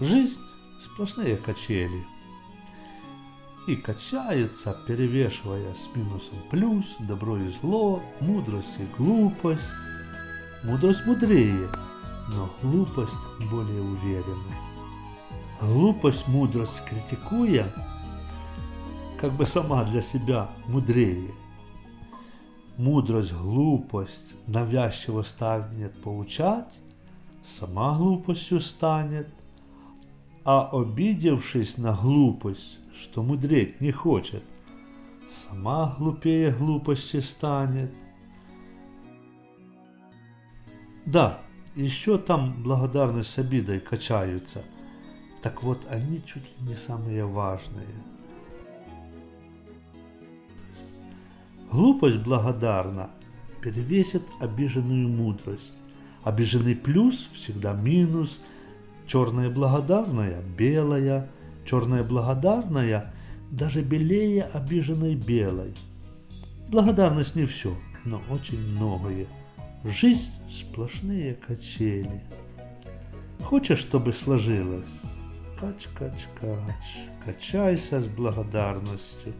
Жизнь – сплошные качели. И качается, перевешивая с минусом плюс, добро и зло, мудрость и глупость. Мудрость мудрее, но глупость более уверенная. Глупость мудрость критикуя, как бы сама для себя мудрее. Мудрость глупость навязчиво станет поучать, сама глупостью станет, а обидевшись на глупость, что мудреть не хочет, сама глупее глупости станет. Да, еще там благодарность обидой качаются. Так вот, они чуть ли не самые важные. Глупость благодарна перевесит обиженную мудрость. Обиженный плюс всегда минус. Черная благодарная – белая. Черная благодарная даже белее обиженной белой. Благодарность не все, но очень многое. Жизнь – сплошные качели. Хочешь, чтобы сложилось? Кач, кач, кач. Качайся с благодарностью.